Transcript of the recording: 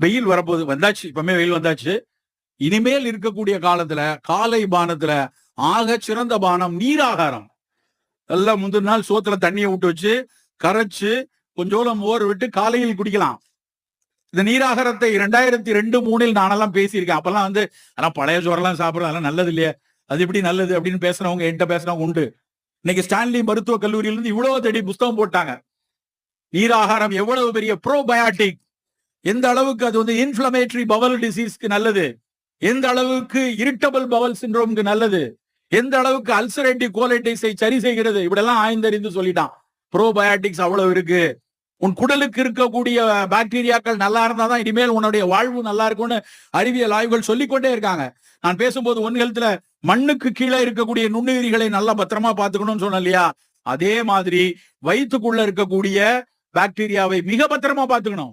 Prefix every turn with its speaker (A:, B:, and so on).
A: வெயில் வரப்போகுது. வந்தாச்சு. இப்பவுமே வெயில் வந்தாச்சு. இனிமேல் இருக்கக்கூடிய காலத்துல காலை பானத்துல ஆக சிறந்த பானம் நீராகாரம். எல்லாம் முந்தின நாள் சோத்துல தண்ணியை விட்டு வச்சு கரைச்சு கொஞ்சோளம் மோர் விட்டு காலையில் குடிக்கலாம். இந்த நீராகாரத்தை இரண்டாயிரத்தி ரெண்டு மூணில் நானெல்லாம் பேசியிருக்கேன். அப்பெல்லாம் வந்து ஆனால் பழைய சோறெல்லாம் சாப்பிடுறது அதெல்லாம் நல்லது இல்லையா. அது எப்படி நல்லது அப்படின்னு பேசுறவங்க என்கிட்ட பேசுறவங்க உண்டு. இன்னைக்கு ஸ்டான்லி மருத்துவக் கல்லூரியிலிருந்து இவ்வளவு தேடி புஸ்தகம் போட்டாங்க. நீராகாரம் எவ்வளவு பெரிய ப்ரோபயாட்டிக் எந்த அளவுக்கு அது வந்து இன்ஃபிளமேட்டரி பவல் டிசீஸ்க்கு நல்லது? எந்த அளவுக்கு இரிட்டபிள் பவல் சிண்ட்ரோம்க்கு நல்லது? எந்த அளவுக்கு அல்சரேட்டிவ் கோலைட்டிஸை சரி செய்கிறது? இப்படியெல்லாம் ஆய்ந்தறிந்து சொல்லிட்டான். ப்ரோபயாட்டிக்ஸ் அவ்வளவு இருக்கு. உன் குடலுக்கு இருக்கக்கூடிய பாக்டீரியாக்கள் நல்லா இருந்தாதான் இனிமேல் உன்னுடைய வாழ்வு நல்லா இருக்கும்னு அறிவியல் ஆய்வுகள் சொல்லிக்கொண்டே இருக்காங்க. நான் பேசும்போது ஒன் ஹெல்த்ல மண்ணுக்கு கீழே இருக்கக்கூடிய நுண்ணுயிரிகளை நல்லா பத்திரமா பாத்துக்கணும்னு சொன்னேன் இல்லையா? அதே மாதிரி வயிற்றுக்குள்ள இருக்கக்கூடிய பாக்டீரியாவை மிக பத்திரமா பாத்துக்கணும்